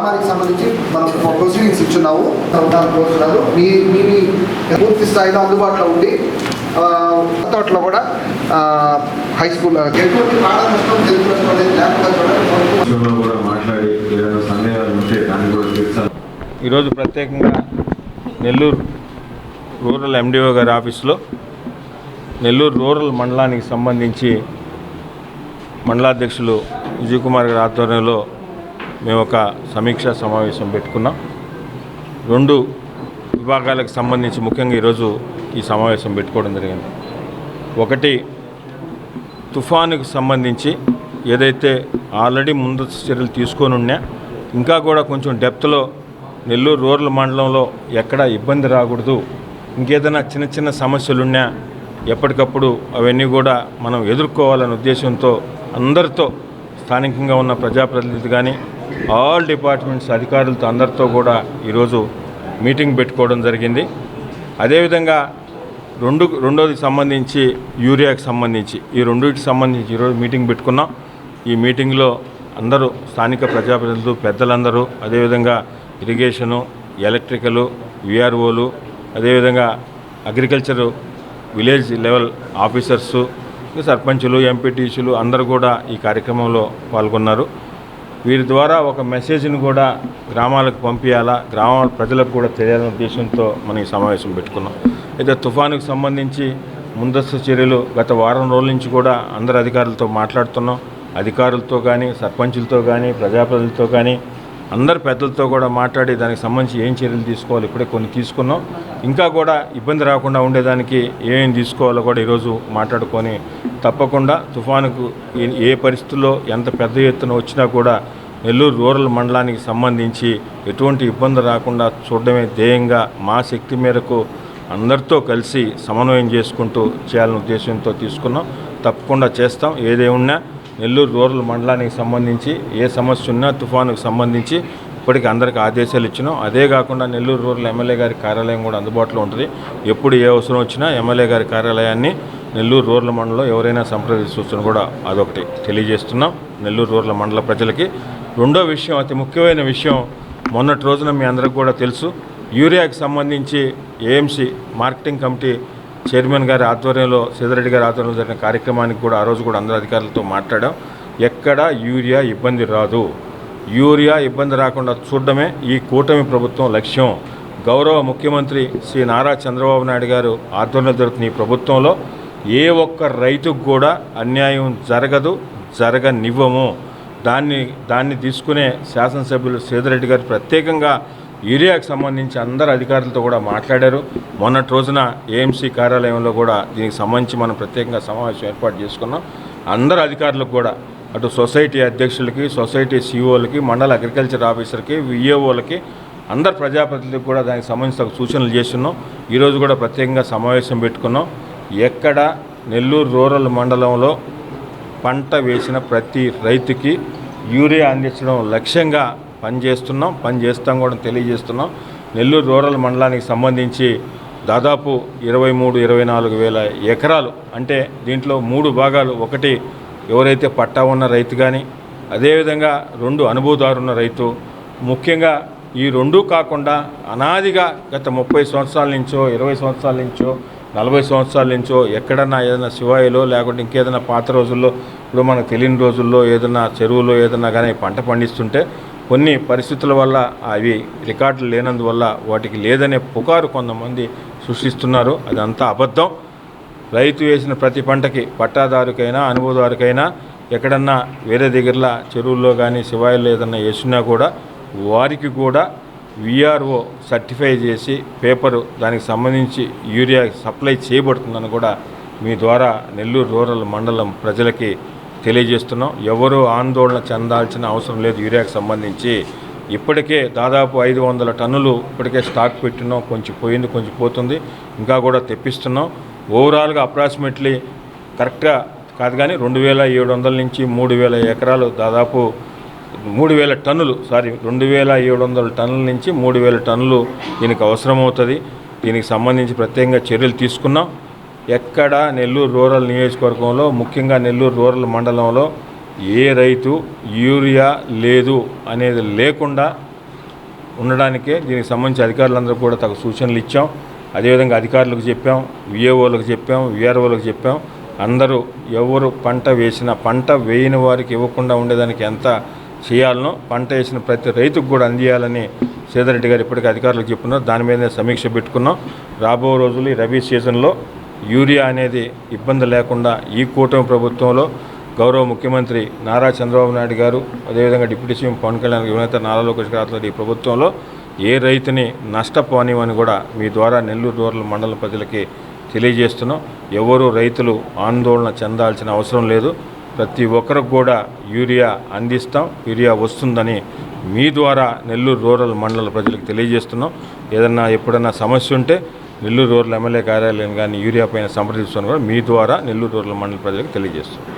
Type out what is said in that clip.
గ్రామానికి సంబంధించి మనం ప్రొసీడింగ్స్ ఇచ్చున్నాము ఉండడానికి కోరుతున్నాను మీ మీ పూర్తి స్థాయిలో అందుబాటులో ఉండి తోటలో కూడా హై స్కూల్ ఈరోజు ప్రత్యేకంగా నెల్లూరు రూరల్ ఎండిఓ గారి ఆఫీస్లో నెల్లూరు రూరల్ మండలానికి సంబంధించి మండలాధ్యక్షులు విజయ్ కుమార్ గారి ఆధ్వర్యంలో మేము ఒక సమీక్షా సమావేశం పెట్టుకున్నాం. రెండు విభాగాలకు సంబంధించి ముఖ్యంగా ఈరోజు ఈ సమావేశం పెట్టుకోవడం జరిగింది. ఒకటి తుఫానుకు సంబంధించి ఏదైతే ఆల్రెడీ ముందస్తు చర్యలు తీసుకొని ఉన్నా ఇంకా కూడా కొంచెం డెప్త్లో నెల్లూరు రూరల్ మండలంలో ఎక్కడ ఇబ్బంది రాకూడదు. ఇంకేదైనా చిన్న చిన్న సమస్యలున్నా ఎప్పటికప్పుడు అవన్నీ కూడా మనం ఎదుర్కోవాలనే ఉద్దేశంతో అందరితో స్థానికంగా ఉన్న ప్రజాప్రతినిధి కానీ ఆల్ డిపార్ట్మెంట్స్ అధికారులతో అందరితో కూడా ఈరోజు మీటింగ్ పెట్టుకోవడం జరిగింది. అదేవిధంగా రెండు రెండోది సంబంధించి యూరియాకి సంబంధించి ఈ రెండింటికి సంబంధించి ఈరోజు మీటింగ్ పెట్టుకున్నాం. ఈ మీటింగ్లో అందరూ స్థానిక ప్రజాప్రతినిధులు పెద్దలందరూ అదేవిధంగా ఇరిగేషను ఎలక్ట్రికలు విఆర్ఓలు అదేవిధంగా అగ్రికల్చరు విలేజ్ లెవెల్ ఆఫీసర్సు సర్పంచులు ఎంపీటీసీలు అందరూ కూడా ఈ కార్యక్రమంలో పాల్గొన్నారు. వీరి ద్వారా ఒక మెసేజ్ని కూడా గ్రామాలకు పంపించాలా గ్రామాల ప్రజలకు కూడా తెలియాలనే ఉద్దేశంతో మనం ఈ సమావేశం పెట్టుకున్నాం. అయితే తుఫానుకు సంబంధించి ముందస్తు చర్యలు గత వారం రోజుల నుంచి కూడా అందరు అధికారులతో మాట్లాడుతున్నాం. అధికారులతో కానీ సర్పంచులతో కానీ ప్రజాప్రతినిధులతో కానీ అందరు పెద్దలతో కూడా మాట్లాడి దానికి సంబంధించి ఏం చర్యలు తీసుకోవాలి ఇప్పుడే కొన్ని తీసుకున్నాం. ఇంకా కూడా ఇబ్బంది రాకుండా ఉండేదానికి ఏమేమి తీసుకోవాలో కూడా ఈరోజు మాట్లాడుకొని తప్పకుండా తుఫానుకు ఏ- ఏ పరిస్థితుల్లో ఎంత పెద్ద ఎత్తున వచ్చినా కూడా నెల్లూరు రూరల్ మండలానికి సంబంధించి ఎటువంటి ఇబ్బంది రాకుండా చూడడమే ధ్యేయంగా మా శక్తి మేరకు అందరితో కలిసి సమన్వయం చేసుకుంటూ చేయాలనే ఉద్దేశంతో తీసుకున్నాం. తప్పకుండా చేస్తాం. ఏదేమున్నా నెల్లూరు రూరల్ మండలానికి సంబంధించి ఏ సమస్య ఉన్నా తుఫానుకు సంబంధించి ఇప్పటికి అందరికీ ఆదేశాలు ఇచ్చినాం. అదే కాకుండా నెల్లూరు రూరల్ ఎమ్మెల్యే గారి కార్యాలయం కూడా అందుబాటులో ఉంటుంది. ఎప్పుడు ఏ అవసరం వచ్చినా ఎమ్మెల్యే గారి కార్యాలయాన్ని నెల్లూరు రూరల్ మండలంలో ఎవరైనా సంప్రదించవచ్చని కూడా అదొకటి. తెలియజేస్తున్నాం. నెల్లూరు రూరల్ మండల ప్రజలకి రెండో విషయం అతి ముఖ్యమైన విషయం మొన్నటి రోజున మీ అందరికి కూడా తెలుసు. యూరియాకి సంబంధించి ఏఎంసీ మార్కెటింగ్ కమిటీ చైర్మన్ గారి ఆధ్వర్యంలో సీతారెడ్డి గారి ఆధ్వర్యంలో జరిగిన కార్యక్రమానికి కూడా ఆ రోజు కూడా అందరు అధికారులతో మాట్లాడాం. ఎక్కడ యూరియా ఇబ్బంది రాదు. యూరియా ఇబ్బంది రాకుండా చూడడమే ఈ కూటమి ప్రభుత్వం లక్ష్యం. గౌరవ ముఖ్యమంత్రి శ్రీ నారా చంద్రబాబు నాయుడు గారు ఆధ్వర్యంలో జరుగుతున్న ఈ ప్రభుత్వంలో ఏ ఒక్క రైతుకు కూడా అన్యాయం జరగదు జరగనివ్వము. దాన్ని దాన్ని తీసుకునే శాసనసభ్యులు సేదిరెడ్డి గారు ప్రత్యేకంగా యూరియాకు సంబంధించి అందరు అధికారులతో కూడా మాట్లాడారు. మొన్నటి రోజున ఏఎంసీ కార్యాలయంలో కూడా దీనికి సంబంధించి మనం ప్రత్యేకంగా సమావేశం ఏర్పాటు చేసుకున్నాం. అందరు అధికారులకు కూడా అటు సొసైటీ అధ్యక్షులకి సొసైటీ సిఇఓలకి మండల అగ్రికల్చర్ ఆఫీసర్కి విఏఓలకి అందరు ప్రజాప్రతినిధులకు కూడా దానికి సంబంధించిన సూచనలు చేస్తున్నాం. ఈరోజు కూడా ప్రత్యేకంగా సమావేశం పెట్టుకున్నాం. ఎక్కడ నెల్లూరు రూరల్ మండలంలో పంట వేసిన ప్రతి రైతుకి యూరియా అందించడం లక్ష్యంగా పనిచేస్తున్నాం పని చేస్తాం కూడా తెలియజేస్తున్నాం. నెల్లూరు రూరల్ మండలానికి సంబంధించి దాదాపు ఇరవై మూడు ఇరవై నాలుగు వేల ఎకరాలు అంటే దీంట్లో మూడు భాగాలు ఒకటి ఎవరైతే పట్టా ఉన్న రైతు కానీ అదేవిధంగా రెండు అనుభవదారున్న రైతు. ముఖ్యంగా ఈ రెండూ కాకుండా అనాదిగా గత ముప్పై సంవత్సరాల నుంచో ఇరవై సంవత్సరాల నుంచో నలభై సంవత్సరాల నుంచో ఎక్కడన్నా ఏదైనా శివాయిలో లేకుంటే ఇంకేదైనా పాత రోజుల్లో ఇప్పుడు మనకు తెలియని రోజుల్లో ఏదైనా చెరువులో ఏదైనా కానీ పంట పండిస్తుంటే కొన్ని పరిస్థితుల వల్ల అవి రికార్డులు లేనందువల్ల వాటికి లేదనే పుకారు కొంతమంది సృష్టిస్తున్నారు. అదంతా అబద్ధం. రైతు వేసిన ప్రతి పంటకి పట్టాదారుకైనా అనుభవదారుకైనా ఎక్కడన్నా వేరే దగ్గరలా చెరువుల్లో కానీ శివాయిల్లో ఏదన్నా వేసినా కూడా వారికి కూడా విఆర్ఓ సర్టిఫై చేసి పేపరు దానికి సంబంధించి యూరియా సప్లై చేయబడుతుందని కూడా మీ ద్వారా నెల్లూరు రూరల్ మండలం ప్రజలకి తెలియజేస్తున్నాం. ఎవరూ ఆందోళన చెందాల్సిన అవసరం లేదు యూరియాకి సంబంధించి. ఇప్పటికే దాదాపు ఐదు వందల టన్నులు ఇప్పటికే స్టాక్ పెట్టినాం. కొంచెం పోయింది కొంచెం పోతుంది. ఇంకా కూడా తెప్పిస్తున్నాం. ఓవరాల్గా అప్రాక్సిమేట్లీ కరెక్ట్గా కాదు కానీ రెండు వేల ఏడు వందల నుంచి మూడు వేల ఎకరాలు దాదాపు మూడు వేల టన్నులు సారీ రెండు వేల ఏడు వందల టన్నుల నుంచి మూడు వేల టన్నులు దీనికి అవసరమవుతుంది. దీనికి సంబంధించి ప్రత్యేకంగా చర్యలు తీసుకున్నాం. ఎక్కడ నెల్లూరు రూరల్ నియోజకవర్గంలో ముఖ్యంగా నెల్లూరు రూరల్ మండలంలో ఏ రైతు యూరియా లేదు అనేది లేకుండా ఉండడానికే దీనికి సంబంధించి అధికారులందరూ కూడా తగు సూచనలు ఇచ్చాం. అదేవిధంగా అధికారులకు చెప్పాం విఏఓలకు చెప్పాం విఆర్ఓలకు చెప్పాం. అందరూ ఎవరు పంట వేసినా పంట వేయని వారికి ఇవ్వకుండా ఉండేదానికి ఎంత చేయాలనో పంట వేసిన ప్రతి రైతుకు కూడా అందియాలని సేదరెడ్డి గారు ఇప్పటికే అధికారులకు చెప్పున్నారు. దాని మీదనే సమీక్ష పెట్టుకున్నాం. రాబో రోజులు ఈ రబీ సీజన్లో యూరియా అనేది ఇబ్బంది లేకుండా ఈ కూటమి ప్రభుత్వంలో గౌరవ ముఖ్యమంత్రి నారా చంద్రబాబు నాయుడు గారు అదేవిధంగా డిప్యూటీ సీఎం పవన్ కళ్యాణ్ యువనేత నారా లోకేష్ గారితో ఈ ప్రభుత్వంలో ఏ రైతుని నష్టపోనివని కూడా మీ ద్వారా నెల్లూరు రూరల్ మండల ప్రజలకి తెలియజేస్తున్నాం. ఎవరు రైతులు ఆందోళన చెందాల్సిన అవసరం లేదు. ప్రతి ఒక్కరికి కూడా యూరియా అందిస్తాం యూరియా వస్తుందని మీ ద్వారా నెల్లూరు రూరల్ మండల ప్రజలకు తెలియజేస్తున్నాం. ఏదన్నా ఎప్పుడన్నా సమస్య ఉంటే నెల్లూరు రూరల్ ఎమ్మెల్యే కార్యాలయం కానీ యూరియా పైన సంప్రదిస్తాను కూడా మీ ద్వారా నెల్లూరు రూరల్ మండల ప్రజలకు తెలియజేస్తున్నాం.